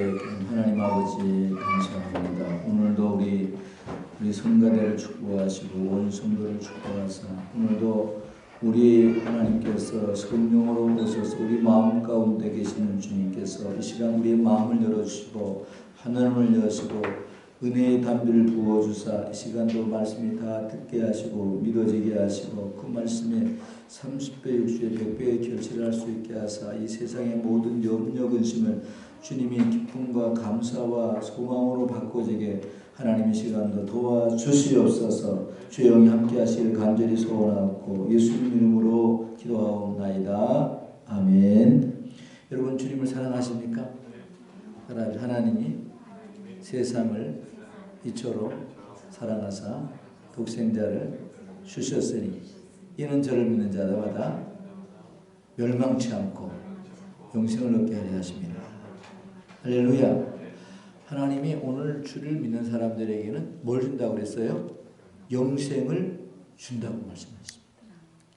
하나님 아버지 감사합니다. 오늘도 우리 우리 성가대를 축복하시고 온 성도를 축복하사 오늘도 우리 하나님께서 성령으로 오셔서 우리 마음 가운데 계시는 주님께서 이 시간 우리의 마음을 열어주시고 하늘을 여시고 은혜의 담비를 부어주사 이 시간도 말씀이 다 듣게 하시고 믿어지게 하시고 그 말씀에 30배, 60배, 100배의 결실을 할 수 있게 하사 이 세상의 모든 염려, 근심을 주님이 기쁨과 감사와 소망으로 바꿔지게 하나님의 시간도 도와주시옵소서 주영이 함께 하시길 간절히 소원하고 예수님 이름으로 기도하옵나이다. 아멘 여러분 주님을 사랑하십니까? 하나님이 세상을 이처럼 사랑하사 독생자를 주셨으니 이는 저를 믿는 자마다 멸망치 않고 영생을 얻게 하려 하십니다. 할렐루야. 하나님이 오늘 주를 믿는 사람들에게는 뭘 준다고 그랬어요? 영생을 준다고 말씀하셨습니다.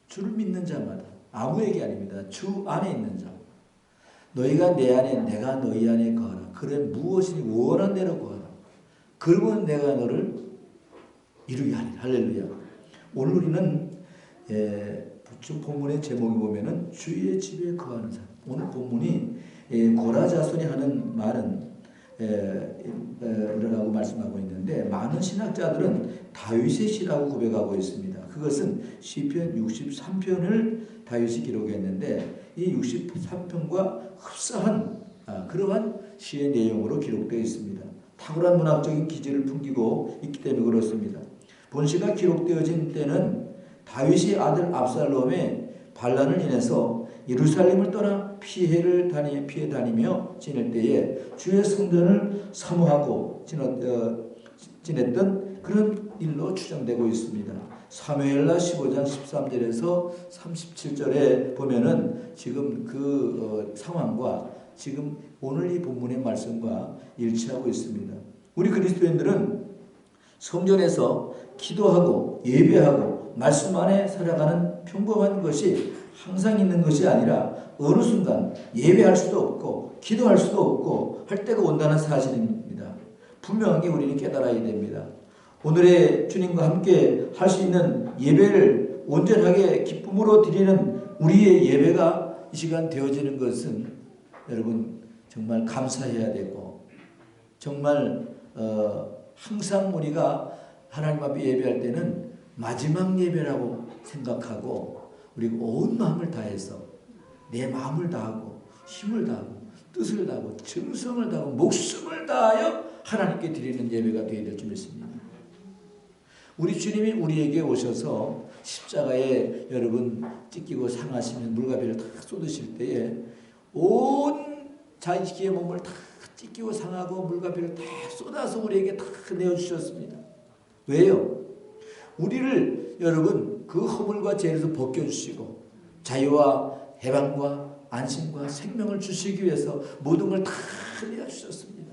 주를 믿는 자마다 아무에게 아닙니다. 주 안에 있는 자. 너희가 내 안에 내가 너희 안에 거하라. 그래 무엇이니 원한 대로 거하라. 그러면 내가 너를 이루게 하리라. 할렐루야. 오늘 우리는 예, 본문의 제목을 보면은 주의 집에 거하는 사람. 오늘 본문이 예, 고라자손이 하는 말은 예, 이라고 말씀하고 있는데 많은 신학자들은 다윗의 시라고 고백하고 있습니다. 그것은 시편 63편을 다윗이 기록했는데 이 63편과 흡사한 아, 그러한 시의 내용으로 기록되어 있습니다. 탁월한 문학적인 기질을 풍기고 있기 때문에 그렇습니다. 본시가 기록되어진 때는 다윗이 아들 압살롬의 반란을 인해서 예루살렘을 떠나 피해를 다니 피해 다니며 지낼 때에 주의 성전을 사모하고 어, 지냈던 그런 일로 추정되고 있습니다. 사무엘라 15장 13절에서 37절에 보면은 지금 그 어, 상황과 지금 오늘 이 본문의 말씀과 일치하고 있습니다. 우리 그리스도인들은 성전에서 기도하고 예배하고 말씀 안에 살아가는 평범한 것이 항상 있는 것이 아니라 어느 순간 예배할 수도 없고 기도할 수도 없고 할 때가 온다는 사실입니다. 분명히 우리는 깨달아야 됩니다. 오늘의 주님과 함께 할 수 있는 예배를 온전하게 기쁨으로 드리는 우리의 예배가 이 시간 되어지는 것은 여러분 정말 감사해야 되고 정말 어, 항상 우리가 하나님 앞에 예배할 때는 마지막 예배라고 생각하고 우리가 온 마음을 다해서 내 마음을 다하고 힘을 다하고 뜻을 다하고 정성을 다하고 목숨을 다하여 하나님께 드리는 예배가 되어야 될 줄 믿습니다. 우리 주님이 우리에게 오셔서 십자가에 여러분 찢기고 상하시면 물가비를 다 쏟으실 때에 온 자식의 몸을 다 찢기고 상하고 물가비를 다 쏟아서 우리에게 다 내어주셨습니다. 왜요? 우리를 여러분 그 허물과 죄에서 벗겨주시고 자유와 해방과 안심과 생명을 주시기 위해서 모든 걸 다 내어주셨습니다.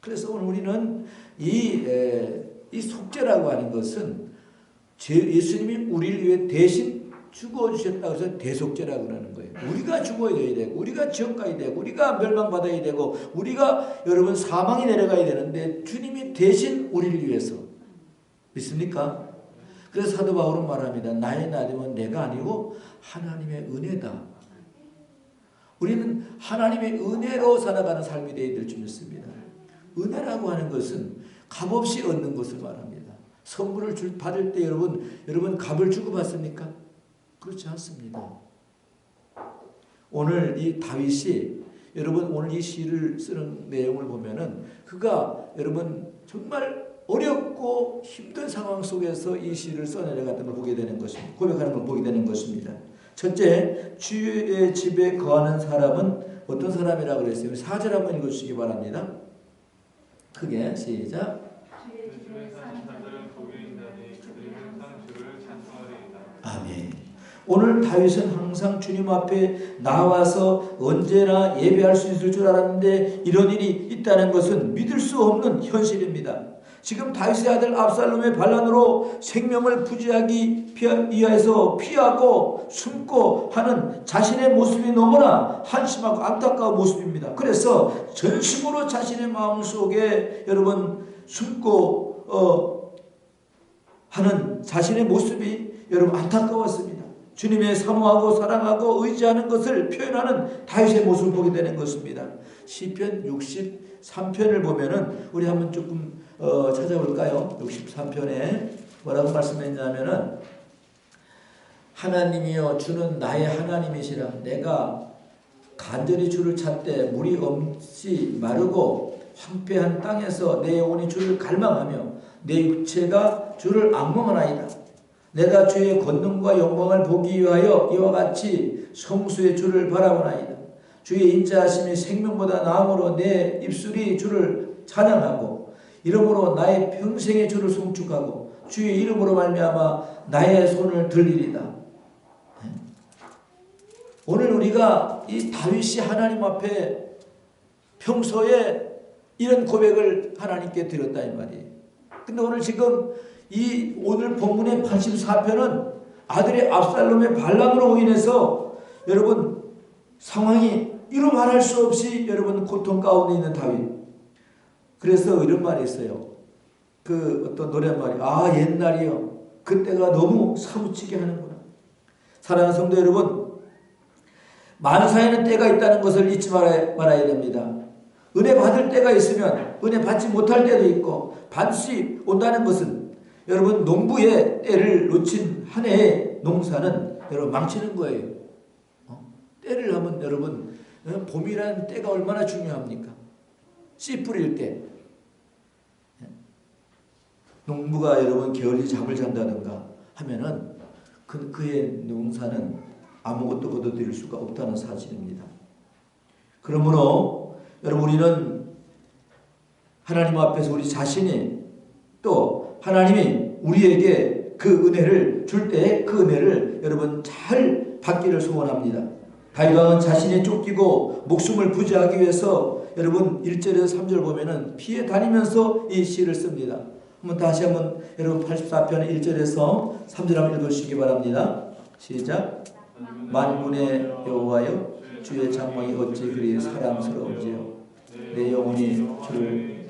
그래서 오늘 우리는 이, 에, 이 속죄라고 하는 것은 예수님이 우리를 위해 대신 죽어주셨다고 해서 대속죄라고 그러는 거예요. 우리가 죽어야 되고, 우리가 지옥 가야 되고, 우리가 멸망받아야 되고, 우리가 여러분 사망이 내려가야 되는데, 주님이 대신 우리를 위해서. 믿습니까? 그래서 사도 바울은 말합니다. 나의 나됨은 내가 아니고 하나님의 은혜다. 우리는 하나님의 은혜로 살아가는 삶이 되어야 될 줄 믿습니다. 은혜라고 하는 것은 값없이 얻는 것을 말합니다. 선물을 줄, 받을 때 여러분, 여러분 값을 주고 받습니까? 그렇지 않습니다. 오늘 이 다윗이 여러분 오늘 이 시를 쓰는 내용을 보면은 그가 여러분 정말 어렵 고 힘든 상황 속에서 이 시를 써내려갔던 걸 보게 되는 것입니다. 고백하는 걸 보게 되는 것입니다. 첫째, 주의 집에 거하는 사람은 어떤 사람이라고 그랬어요? 사절 한번 읽어주시기 바랍니다. 크게 시작. 아멘. 오늘 다윗은 항상 주님 앞에 나와서 언제나 예배할 수 있을 줄 알았는데 이런 일이 있다는 것은 믿을 수 없는 현실입니다. 지금 다윗의 아들 압살롬의 반란으로 생명을 부지하기 위하여서 피하고 숨고 하는 자신의 모습이 너무나 한심하고 안타까운 모습입니다. 그래서 전심으로 자신의 마음 속에 여러분 숨고 어, 하는 자신의 모습이 여러분 안타까웠습니다. 주님의 사모하고 사랑하고 의지하는 것을 표현하는 다윗의 모습을 보게 되는 것입니다. 시편 63편을 보면은 우리 한번 조금 어, 찾아볼까요? 63편에 뭐라고 말씀했냐면은 하나님이여 주는 나의 하나님이시라 내가 간절히 주를 찾되 물이 없이 마르고 황폐한 땅에서 내 영혼이 주를 갈망하며 내 육체가 주를 악몽하나이다. 내가 주의 권능과 영광을 보기 위하여 이와 같이 성수의 주를 바라보나이다. 주의 인자하심이 생명보다 나음으로 내 입술이 주를 찬양하고 이름으로 나의 평생의 주를 송축하고 주의 이름으로 말미암아 나의 손을 들리리다. 네. 오늘 우리가 이 다윗이 하나님 앞에 평소에 이런 고백을 하나님께 드렸다 이 말이에요. 근데 오늘 지금 이 오늘 본문의 84편은 아들의 압살롬의 반란으로 인해서 여러분 상황이 이루 말할 수 없이 여러분 고통 가운데 있는 다윗. 그래서 이런 말이 있어요. 그 어떤 노랫말이 아 옛날이요. 그때가 너무 사무치게 하는구나. 사랑하는 성도 여러분 만사에는 때가 있다는 것을 잊지 말아야, 말아야 됩니다. 은혜 받을 때가 있으면 은혜 받지 못할 때도 있고 반드시 온다는 것은 여러분 농부의 때를 놓친 한 해의 농사는 여러분 망치는 거예요. 어? 때를 하면 여러분 어? 봄이라는 때가 얼마나 중요합니까? 씨 뿌릴 때 예? 농부가 여러분 게을리 잠을 잔다든가 하면은 그, 그의 농사는 아무것도 거둬들일 수가 없다는 사실입니다. 그러므로 여러분 우리는 하나님 앞에서 우리 자신이 또 하나님이 우리에게 그 은혜를 줄 때 그 은혜를 여러분 잘 받기를 소원합니다. 다윗왕은 자신이 쫓기고 목숨을 부지하기 위해서 여러분 1절에서 3절 보면은 피해 다니면서 이 시를 씁니다. 한번 다시 한번 여러분 84편 1절에서 3절 한번 읽으시기 바랍니다. 시작. 만군의 여호와여 주의 장막이 어찌 그리 사랑스러운지요 내 영혼이 주를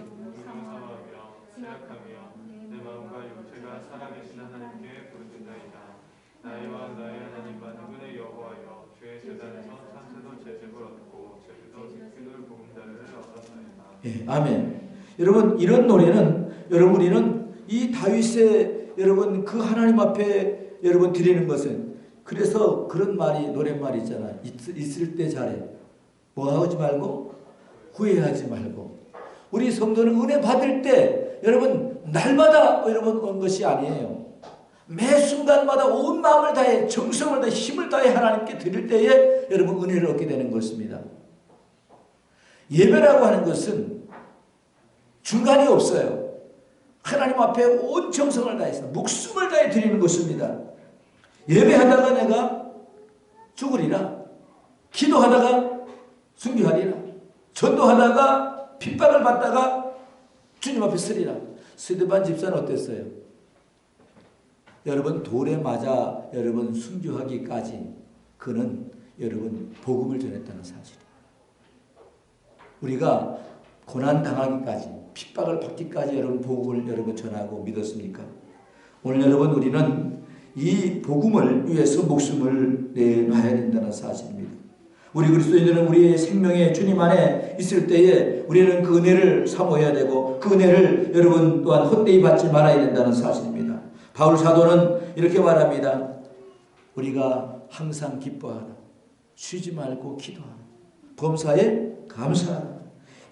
예, 아멘. 여러분 이런 노래는 여러분 우리는 이 다윗의 여러분 그 하나님 앞에 여러분 드리는 것은 그래서 그런 말이 노랫말이 있잖아. 있, 을때 잘해. 뭐 하지 말고 후회하지 말고. 우리 성도는 은혜 받을 때 여러분 날마다 여러분 온 것이 아니에요. 매 순간마다 온 마음을 다해 정성을 다해 힘을 다해 하나님께 드릴 때에 여러분 은혜를 얻게 되는 것입니다. 예배라고 하는 것은 중간이 없어요. 하나님 앞에 온 정성을 다해서 목숨을 다해 드리는 것입니다. 예배하다가 내가 죽으리라. 기도하다가 순교하리라. 전도하다가 핍박을 받다가 주님 앞에 서리라. 스드반 집사는 어땠어요? 여러분 돌에 맞아 여러분 순교하기까지 그는 여러분 복음을 전했다는 사실. 우리가 고난 당하기까지 핍박을 받기까지 여러분 복음을 여러분 전하고 믿었습니까? 오늘 여러분 우리는 이 복음을 위해서 목숨을 내놔야 된다는 사실입니다. 우리 그리스도인들은 우리의 생명에 주님 안에 있을 때에 우리는 그 은혜를 사모해야 되고 그 은혜를 여러분 또한 헛되이 받지 말아야 된다는 사실입니다. 바울 사도는 이렇게 말합니다. 우리가 항상 기뻐하라. 쉬지 말고 기도하라. 범사에 감사하라.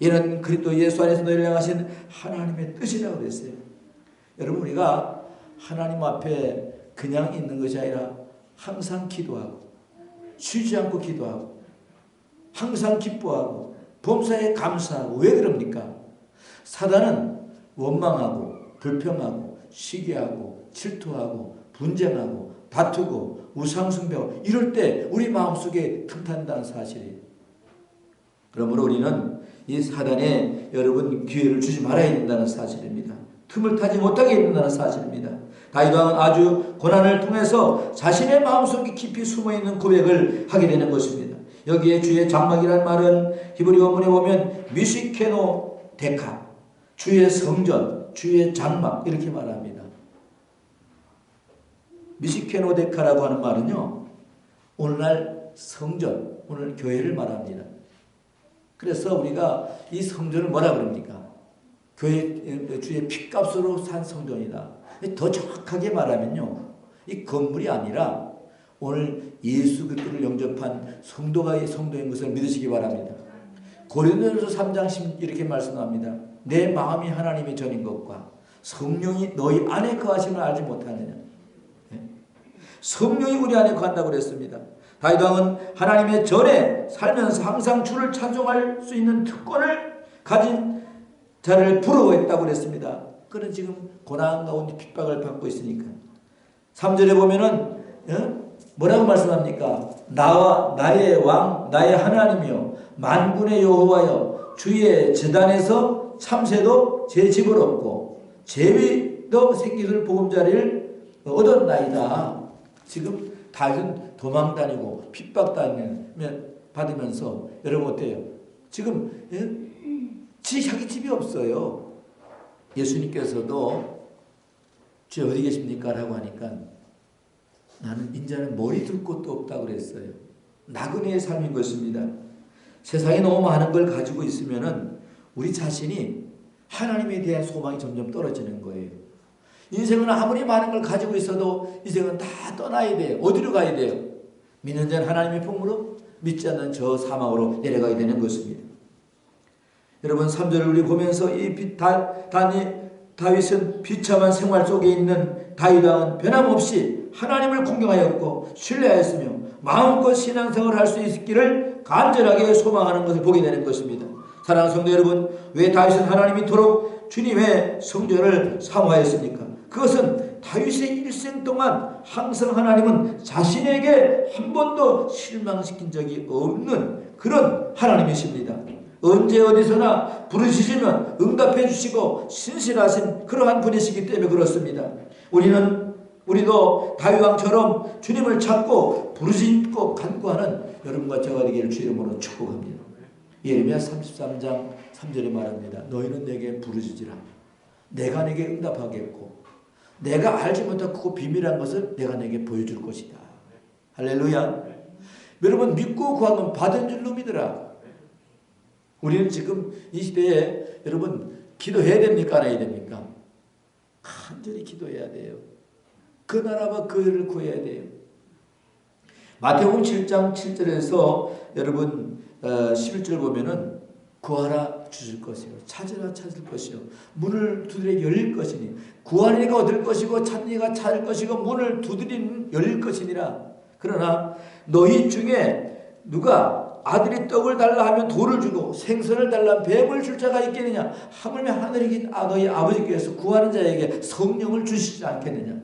이는 그리스도 예수 안에서 너희를 향하신 하나님의 뜻이라고 그랬어요. 여러분 우리가 하나님 앞에 그냥 있는 것이 아니라 항상 기도하고 쉬지 않고 기도하고 항상 기뻐하고 범사에 감사하고 왜 그럽니까? 사단은 원망하고 불평하고 시기하고 질투하고 분쟁하고 다투고 우상숭배하고 이럴 때 우리 마음속에 틈탄다는 사실이에요. 그러므로 우리는 이 사단에 여러분 기회를 주지 말아야 된다는 사실입니다. 틈을 타지 못하게 있는다는 사실입니다. 다윗 왕은 아주 고난을 통해서 자신의 마음속에 깊이 숨어 있는 고백을 하게 되는 것입니다. 여기에 주의 장막이라는 말은 히브리 원문에 보면 미시케노 데카 주의 성전, 주의 장막 이렇게 말합니다. 미시케노 데카라고 하는 말은요. 오늘날 성전, 오늘 교회를 말합니다. 그래서 우리가 이 성전을 뭐라 그럽니까? 교회 주의 핏값으로 산 성전이다. 더 정확하게 말하면요. 이 건물이 아니라 오늘 예수 그리스도를 영접한 성도가 성도인 것을 믿으시기 바랍니다. 고린도전서 3장 10 이렇게 말씀합니다. 내 마음이 하나님의 전인 것과 성령이 너희 안에 거하심을 알지 못하느냐. 네? 성령이 우리 안에 거한다고 그랬습니다. 다윗 왕은 하나님의 전에 살면서 항상 주를 찬송할 수 있는 특권을 가진 자를 부러워했다고 그랬습니다. 그는 지금 고난 가운데 핍박을 받고 있으니까. 3절에 보면은 어? 뭐라고 말씀합니까? 나와 나의 왕 나의 하나님이요 만군의 여호와여 주의 재단에서 참새도 제 집을 얻고 제비도 새끼들 보금자리를 얻었나이다. 지금 다윗은 도망 다니고 핍박 다니면 받으면서 여러분 어때요? 지금 예? 지 자기 집이 없어요. 예수님께서도 주 어디 계십니까? 라고 하니까 나는 인자는 머리 둘 곳도 없다고 그랬어요. 나그네의 삶인 것입니다. 세상에 너무 많은 걸 가지고 있으면은 우리 자신이 하나님에 대한 소망이 점점 떨어지는 거예요. 인생은 아무리 많은 걸 가지고 있어도 인생은 다 떠나야 돼요. 어디로 가야 돼요? 믿는 자는 하나님의 품으로 믿지 않는 저 사망으로 내려가게 되는 것입니다. 여러분 3절을 우리 보면서 이 다, 다니, 다윗은 비참한 생활 속에 있는 다윗 왕은 변함없이 하나님을 공경하였고 신뢰하였으며 마음껏 신앙생활을 할 수 있기를 간절하게 소망하는 것을 보게 되는 것입니다. 사랑하는 성도 여러분, 왜 다윗은 하나님이 도록 주님의 성전을 사모하였습니까? 그것은 다윗의 일생 동안 항상 하나님은 자신에게 한 번도 실망시킨 적이 없는 그런 하나님이십니다. 언제 어디서나 부르시면 응답해 주시고 신실하신 그러한 분이시기 때문에 그렇습니다. 우리는 우리도 다윗왕처럼 주님을 찾고 부르짖고 간구하는 여러분과 저가 되기를 주 이름으로 축복합니다. 예레미야 33장 3절에 말합니다. 너희는 내게 부르짖으라. 내가 내게 응답하겠고 내가 알지 못한 그 비밀한 것을 내가 내게 보여줄 것이다. 할렐루야. 여러분 믿고 구하면 받은 줄로 믿으라. 우리는 지금 이 시대에 여러분 기도해야 됩니까? 안 해야 됩니까? 간절히 기도해야 돼요. 그 나라와 그 일을 구해야 돼요. 마태복음 7장 7절에서 여러분 11절 어, 보면은 구하라 주실 것이요. 찾으라 찾을 것이요. 문을 두드려 열릴 것이니 구하니가 얻을 것이고 찾니가 찾을 것이고 문을 두드리는 열릴 것이니라. 그러나 너희 중에 누가 아들이 떡을 달라 하면 돌을 주고 생선을 달라 뱀을 줄 자가 있겠느냐? 하물며 하늘에 계신 너희 아버지께서 구하는 자에게 성령을 주시지 않겠느냐?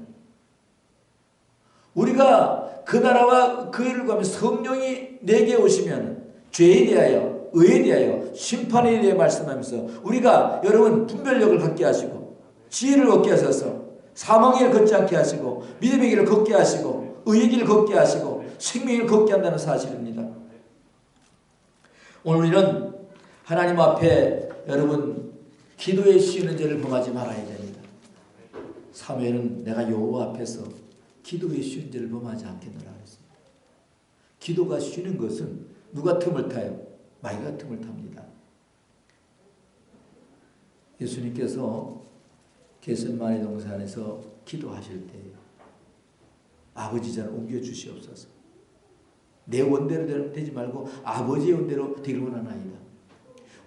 우리가 그 나라와 그 일을 구하면 성령이 내게 오시면 죄에 대하여 의에 대하여 심판에 대해 말씀하면서 우리가 여러분 분별력을 갖게 하시고 지혜를 얻게 하셔서 사망의 길을 걷지 않게 하시고 믿음의 길을 걷게 하시고 의의 길을 걷게 하시고 생명을 걷게 한다는 사실입니다. 오늘 우리는 하나님 앞에 여러분 기도에 쉬는 죄를 범하지 말아야 됩니다. 사무엘은 내가 여호와 앞에서 기도에 쉬는 죄를 범하지 않겠노라 했습니다. 기도가 쉬는 것은 누가 틈을 타요? 마귀가 틈을 탑니다. 예수님께서 개선만의 동산에서 기도하실 때 아버지 자 옮겨 주시옵소서. 내 원대로 되지 말고 아버지의 원대로 되길 원하나이다.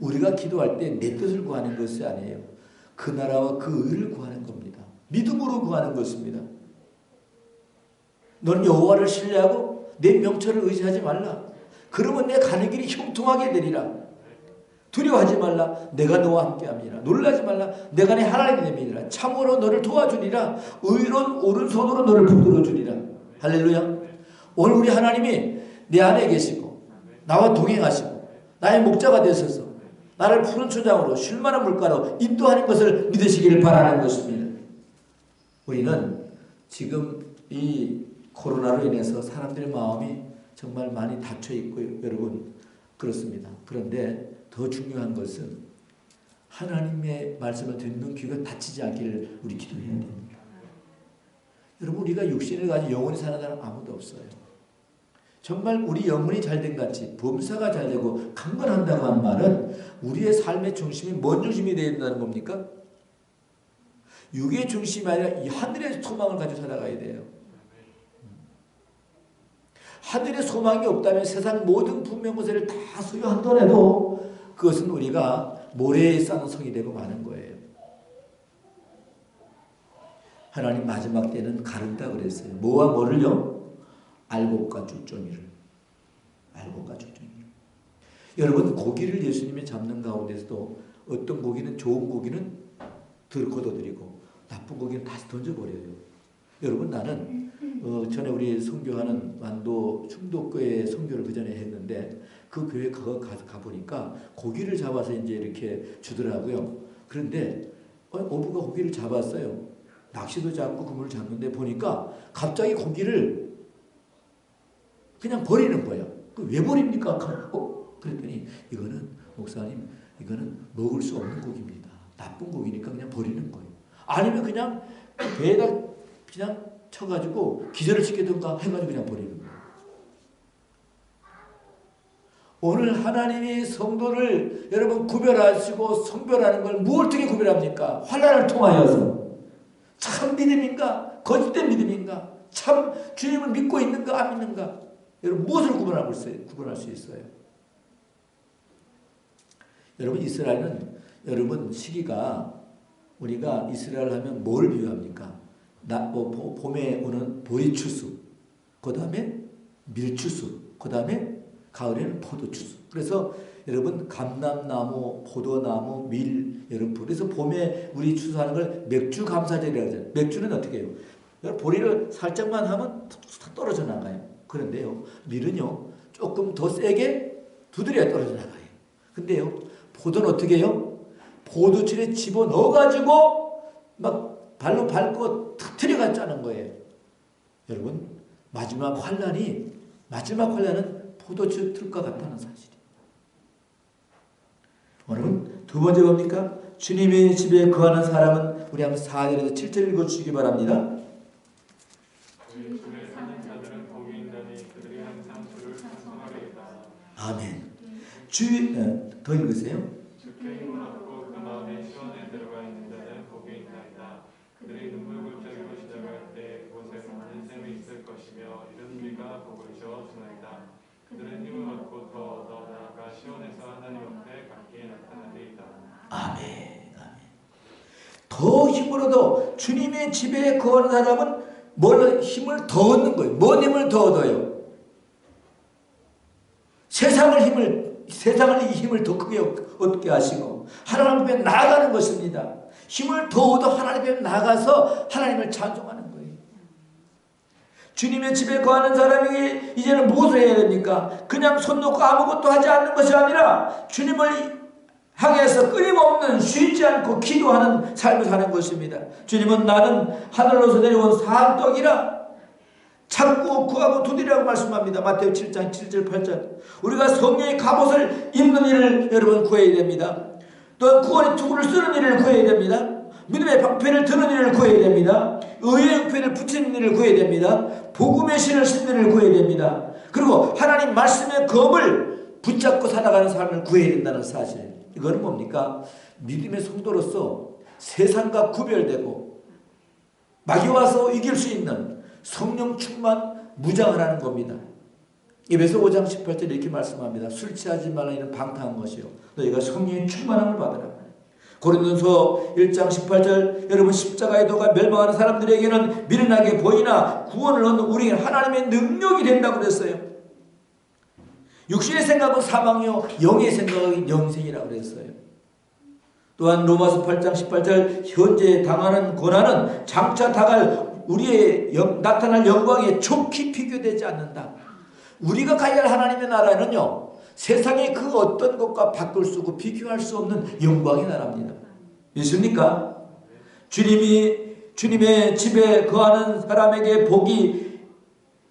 우리가 기도할 때 내 뜻을 구하는 것이 아니에요. 그 나라와 그 의를 구하는 겁니다. 믿음으로 구하는 것입니다. 너는 여호와를 신뢰하고 내 명철을 의지하지 말라. 그러면 내 가는 길이 형통하게 되리라. 두려워하지 말라. 내가 너와 함께함이라. 놀라지 말라. 내가 내 하나님이 됨이라. 참으로 너를 도와주리라. 의로운 오른손으로 너를 붙들어 주리라. 할렐루야. 오늘 우리 하나님이 내 안에 계시고 나와 동행하시고 나의 목자가 되셔서 나를 푸른 초장으로 쉴만한 물가로 인도하는 것을 믿으시기를 바라는 것입니다. 우리는 지금 이 코로나로 인해서 사람들의 마음이 정말 많이 닫혀 있고 여러분 그렇습니다. 그런데 더 중요한 것은 하나님의 말씀을 듣는 귀가 닫히지 않기를 우리 기도해야 됩니다. 여러분 우리가 육신을 가지고 영원히 사는 사람 아무도 없어요. 정말 우리 영혼이 잘 된 같이 범사가 잘 되고 강건한다고 한 말은 우리의 삶의 중심이 뭔 중심이 되어야 된다는 겁니까? 육의 중심이 아니라 이 하늘의 소망을 가지고 살아가야 돼요. 하늘의 소망이 없다면 세상 모든 분명무새를 다 소유한더라도 그것은 우리가 모래에 쌓는 성이 되고 마는 거예요. 하나님 마지막 때는 가른다 그랬어요. 뭐와 뭐를요? 알곡과 죽종이를. 알곡과 죽종이를. 여러분 고기를 예수님이 잡는 가운데서도 어떤 고기는 좋은 고기는 덜 걷어들이고 나쁜 고기는 다시 던져버려요. 여러분 나는 어, 전에 우리 선교하는 완도 충도교회 선교를 그 전에 했는데 그 교회 가, 가, 가보니까 고기를 잡아서 이제 이렇게 주더라고요. 그런데 어, 어부가 고기를 잡았어요. 낚시도 잡고 그물을 잡는데 보니까 갑자기 고기를 그냥 버리는 거예요. 왜 버립니까? 어? 그랬더니 이거는 목사님 이거는 먹을 수 없는 고기입니다. 나쁜 고기니까 그냥 버리는 거예요. 아니면 그냥 배에다 그냥 쳐가지고 기절을 시키든가 해가지고 그냥 버리는 거예요. 오늘 하나님이 성도를 여러분 구별하시고 성별하는 걸 무엇을 통해 구별합니까? 환란을 통하여서 참 믿음인가 거짓된 믿음인가 참 주님을 믿고 있는가 안 믿는가 여러분 무엇을 구분할 수, 구분할 수 있어요? 여러분 이스라엘은 여러분 시기가 우리가 이스라엘 하면 뭘 비유합니까? 나, 뭐, 봄에 오는 보리추수, 그 다음에 밀추수, 그 다음에 가을에는 포도추수. 그래서 여러분 감람나무, 포도나무, 밀, 여러분 그래서 봄에 우리 추수하는 걸 맥주 감사절이라고 하잖아요. 맥주는 어떻게 해요? 보리를 살짝만 하면 툭툭 떨어져 나가요. 그런데요, 밀은요 조금 더 세게 두드려야 떨어져 나가요. 근데요, 포도는 어떻게 해요? 포도줄에 집어 넣어가지고 막 발로 밟고 터 짜는 거예요. 여러분 마지막 환란이 마지막 환란은 포도주 틀과 같다는 사실이에요. 오늘은 두 번째 뭡니까? 주님의 집에 거하는 사람은 우리 한번 4절에서 7절 읽어주시기 바랍니다. 아멘. 주, 어, 더 읽으세요. 주께 힘을 얻고 그 마음에 시원에 들어가 있는 자는 복이 있나이다. 그들이 눈물 굴 시작할 때 그곳에 많은 샘이 있을 것이며 이런 비가 복을 주어주나이다. 그들은 힘을 얻고 더 얻어 나아가 시원에서 하나님 앞에 각기에 나타나리이다. 아멘. 아멘. 더 힘을 얻어 주님의 집에 거하는 사람은 뭘 힘을 더 얻는 거예요. 뭔 힘을 더 얻어요? 세상을 힘을 세상을 이 힘을 더 크게 얻게 하시고 하나님 앞에 나아가는 것입니다. 힘을 더 얻어 하나님 앞에 나가서 하나님을 찬송하는 거예요. 주님의 집에 거하는 사람이 이제는 무엇을 해야 됩니까? 그냥 손 놓고 아무것도 하지 않는 것이 아니라 주님을 향해서 끊임없는 쉬지 않고 기도하는 삶을 사는 것입니다. 주님은 나는 하늘로서 내려온 산떡이라 찾고 구하고 두드리라고 말씀합니다. 마태오 7장 7절 8절. 우리가 성령의 갑옷을 입는 일을 여러분 구해야 됩니다. 또 구원의 투구를 쓰는 일을 구해야 됩니다. 믿음의 방패를 드는 일을 구해야 됩니다. 의의 방패를 붙이는 일을 구해야 됩니다. 복음의 신을 신는 일을 구해야 됩니다. 그리고 하나님 말씀의 검을 붙잡고 살아가는 삶을 구해야 된다는 사실. 이거는 뭡니까? 믿음의 성도로서 세상과 구별되고 막이 와서 이길 수 있는 성령 충만 무장을 하는 겁니다. 에베소 5장 18절 이렇게 말씀합니다. 술 취하지 말라 이는 방탕한 것이요. 너희가 성령의 충만함을 받으라. 고린도서 1장 18절 여러분 십자가의 도가 멸망하는 사람들에게는 미련하게 보이나 구원을 얻는 우리에게 하나님의 능력이 된다고 그랬어요. 육신의 생각은 사망이요 영의 생각은 영생이라고 그랬어요. 또한 로마서 8장 18절 현재 당하는 고난은 장차 다갈 우리의 영, 나타날 영광에 좋게 비교되지 않는다. 우리가 가야 할 하나님의 나라는요. 세상의 그 어떤 것과 바꿀 수 없고 비교할 수 없는 영광이 나랍니다. 믿습니까? 주님이 주님의 집에 거하는 사람에게 복이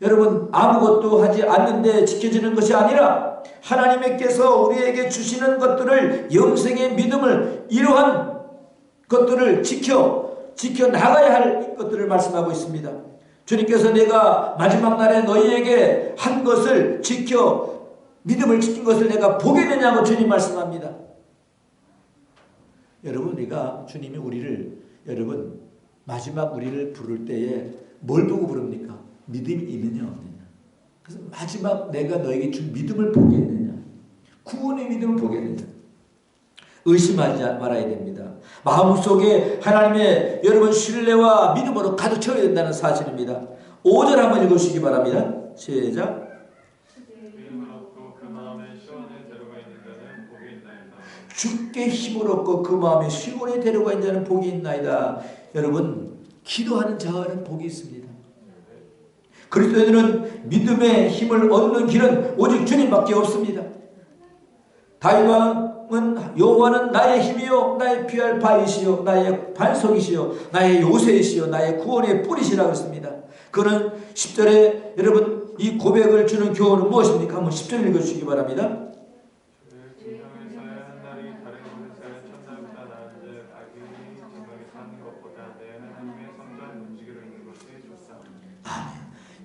여러분 아무것도 하지 않는데 지켜지는 것이 아니라 하나님께서 우리에게 주시는 것들을 영생의 믿음을 이러한 것들을 지켜 지켜 나가야 할 것들을 말씀하고 있습니다. 주님께서 내가 마지막 날에 너희에게 한 것을 지켜 믿음을 지킨 것을 내가 보겠느냐고 주님 말씀합니다. 여러분 우리가 주님이 우리를 여러분 마지막 우리를 부를 때에 뭘 보고 부릅니까? 믿음이 있느냐 없느냐. 그래서 마지막 내가 너에게 준 믿음을 보겠느냐. 구원의 믿음을 보겠느냐. 의심하지 말아야 됩니다. 마음속에 하나님의 여러분 신뢰와 믿음으로 가득 채워야 된다는 사실입니다. 5절 한번 읽으시기 바랍니다. 시작. 시원에. 주께 힘을 얻고 그 마음에 시골에 데려가 있는 복이 있나이다. 여러분 기도하는 자는 복이 있습니다. 그리스도인은 믿음의 힘을 얻는 길은 오직 주님밖에 없습니다. 다윗왕 은 여호와는 나의 힘이요 나의 피할 바이시요 나의 반석이시요 나의 요새이시요 나의 구원의 뿌리시라고 했습니다. 그는 10절에 여러분 이 고백을 주는 교훈은 무엇입니까? 한번 10절 읽어주시기 바랍니다.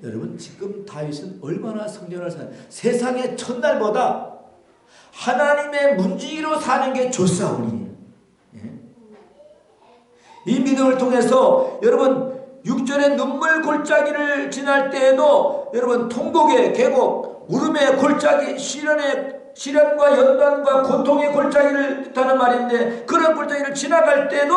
여러분 지금 다윗은 얼마나 성전을 사 세상의 첫날보다 하나님의 문지기로 사는 게 좋사오니 예? 이 믿음을 통해서 여러분 6절의 눈물 골짜기를 지날 때에도 여러분 통곡의 계곡 울음의 골짜기 시련의 시련과 연단과 고통의 골짜기를 뜻하는 말인데 그런 골짜기를 지나갈 때도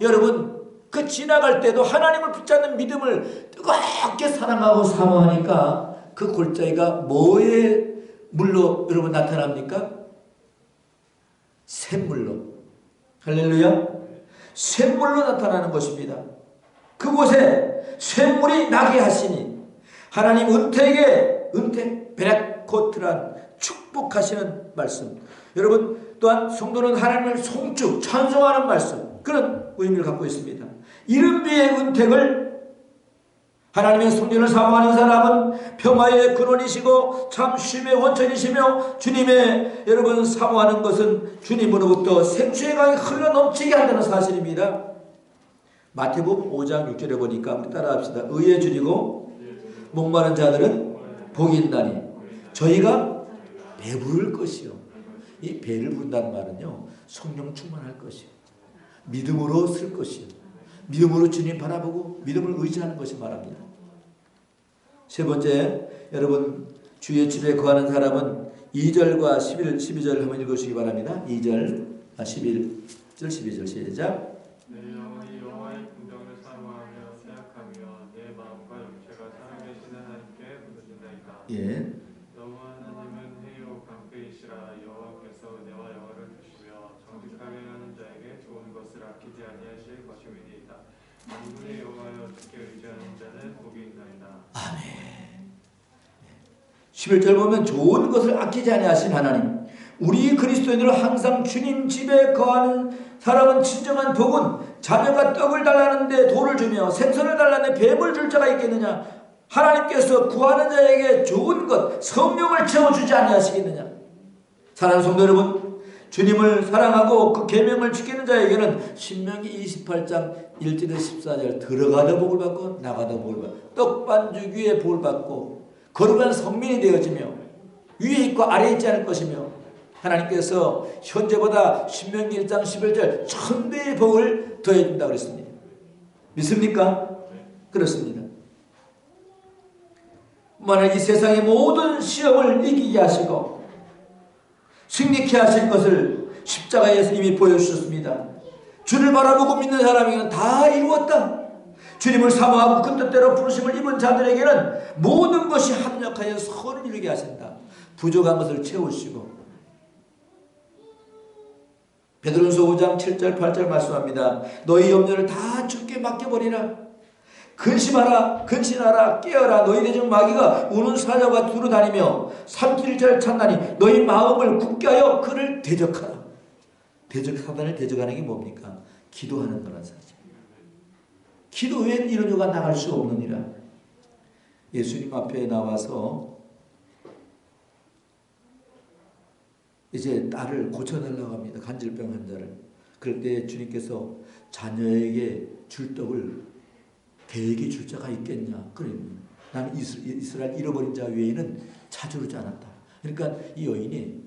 여러분 그 지나갈 때도 하나님을 붙잡는 믿음을 뜨겁게 사랑하고 사모하니까 그 골짜기가 뭐의 물로 여러분 나타납니까? 샘물로. 할렐루야. 샘물로 나타나는 것입니다. 그곳에 샘물이 나게 하시니 하나님 은택에 은택 베라코트란 축복하시는 말씀. 여러분 또한 성도는 하나님을 송축 찬송하는 말씀 그런 의미를 갖고 있습니다. 이른비의 은택을 하나님의 성전을 사모하는 사람은 평화의 근원이시고 참 쉼의 원천이시며 주님의 여러분 사모하는 것은 주님으로부터 생수의 강이 흘러 넘치게 한다는 사실입니다. 마태복음 5장 6절에 보니까 우리 따라합시다. 의에 줄이고 목마른 자들은 복이 있나니 저희가 배부를 것이요. 이 배를 부른다는 말은요. 성령 충만할 것이요. 믿음으로 쓸 것이요. 믿음으로 주님 바라보고 믿음을 의지하는 것이 말합니다. 세 번째, 여러분 주의 집에 거하는 사람은 2절과 11, 12절 한번 읽으시기 바랍니다. 2절, 아, 11절, 12절 시작. 내 11절 보면 좋은 것을 아끼지 아니하신 하나님. 우리 그리스도인으로 항상 주님 집에 거하는 사람은 진정한 복은 자녀가 떡을 달라는데 돌을 주며 생선을 달라는데 뱀을 줄 자가 있겠느냐. 하나님께서 구하는 자에게 좋은 것, 성령을 채워주지 아니하시겠느냐. 사랑하는 성도 여러분, 주님을 사랑하고 그 계명을 지키는 자에게는 신명기 28장 1절에서 14절 들어가다 복을 받고 나가다 복을 받고 떡반죽 위에 복을 받고 거룩한 성민이 되어지며 위에 있고 아래에 있지 않을 것이며 하나님께서 현재보다 신명기 1장 11절 천배의 복을 더해준다고 그랬습니다. 믿습니까? 그렇습니다. 만약 이 세상의 모든 시험을 이기게 하시고 승리케 하실 것을 십자가에서 이미 보여주셨습니다. 주를 바라보고 믿는 사람에게는 다 이루었다. 주님을 사모하고 그 뜻대로 부르심을 입은 자들에게는 모든 것이 합력하여 선을 이루게 하신다. 부족한 것을 채우시고 베드로전서 5장 7절 8절 말씀합니다. 너희 염려를 다 주께 맡겨버리라. 근심하라 근신하라 깨어라 너희 대적 마귀가 우는 사자와 두루 다니며 삼키를 잘 찾나니 너희 마음을 굳게 하여 그를 대적하라 대적 사단을 대적하는 게 뭡니까? 기도하는 거란 사실 기도 외엔 이런 요가 나갈 수 없느니라 예수님 앞에 나와서 이제 딸을 고쳐달라고 합니다. 간질병 환자를. 그럴 때 주님께서 자녀에게 줄 떡을 대에게 줄 자가 있겠냐. 그래. 나는 이스- 이스라엘 잃어버린 자 외에는 찾아오지 않았다. 그러니까 이 여인이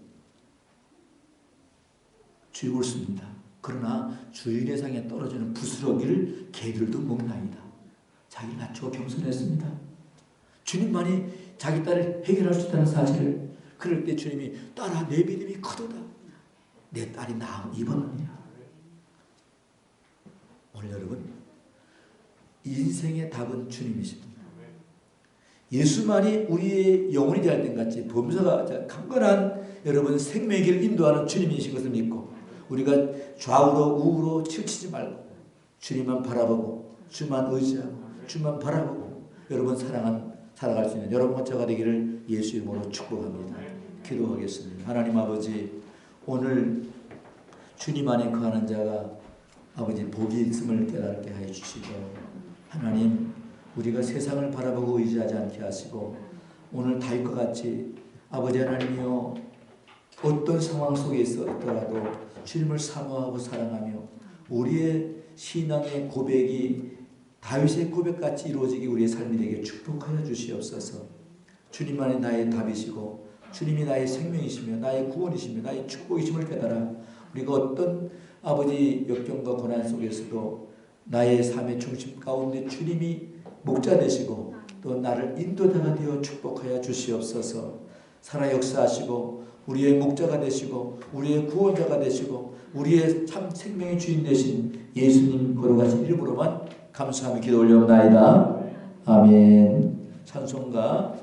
주입을 씁니다. 그러나 주인의 상에 떨어지는 부스러기를 개들도 먹나이다. 자기를 낮추고 겸손했습니다. 주님만이 자기 딸을 해결할 수 있다는 사실을 그럴 때 주님이 딸아 내 믿음이 크도다. 내 딸이 나음 입었느니라. 오늘 여러분 인생의 답은 주님이십니다. 예수만이 우리의 영혼이 될 때같이 범사가 강건한 여러분 생명의 길을 인도하는 주님이신 것을 믿고 우리가 좌우로 우우로 치우치지 말고 주님만 바라보고 주만 의지하고 주만 바라보고 여러분 사랑한 살아갈 수 있는 여러분과 저가 되기를 예수 이름으로 축복합니다. 기도하겠습니다. 하나님 아버지 오늘 주님 안에 거하는 자가 아버지 복이 있음을 깨닫게 하여 주시고 하나님 우리가 세상을 바라보고 의지하지 않게 하시고 오늘 다윗과 같이 아버지 하나님이여 어떤 상황 속에 있었더라도 주님을 사모하고 사랑하며 우리의 신앙의 고백이 다윗의 고백같이 이루어지기 우리의 삶이 되게 축복하여 주시옵소서. 주님만이 나의 답이시고 주님이 나의 생명이시며 나의 구원이시며 나의 축복이심을 깨달아 우리가 어떤 아버지 역경과 고난 속에서도 나의 삶의 중심 가운데 주님이 목자 되시고 또 나를 인도자가 되어 축복하여 주시옵소서. 살아 역사하시고 우리의 목자가 되시고 우리의 구원자가 되시고 우리의 참 생명의 주인 되신 예수님 걸어가신 이름으로만 감사하며 기도 올려옵나이다. 아멘. 찬송가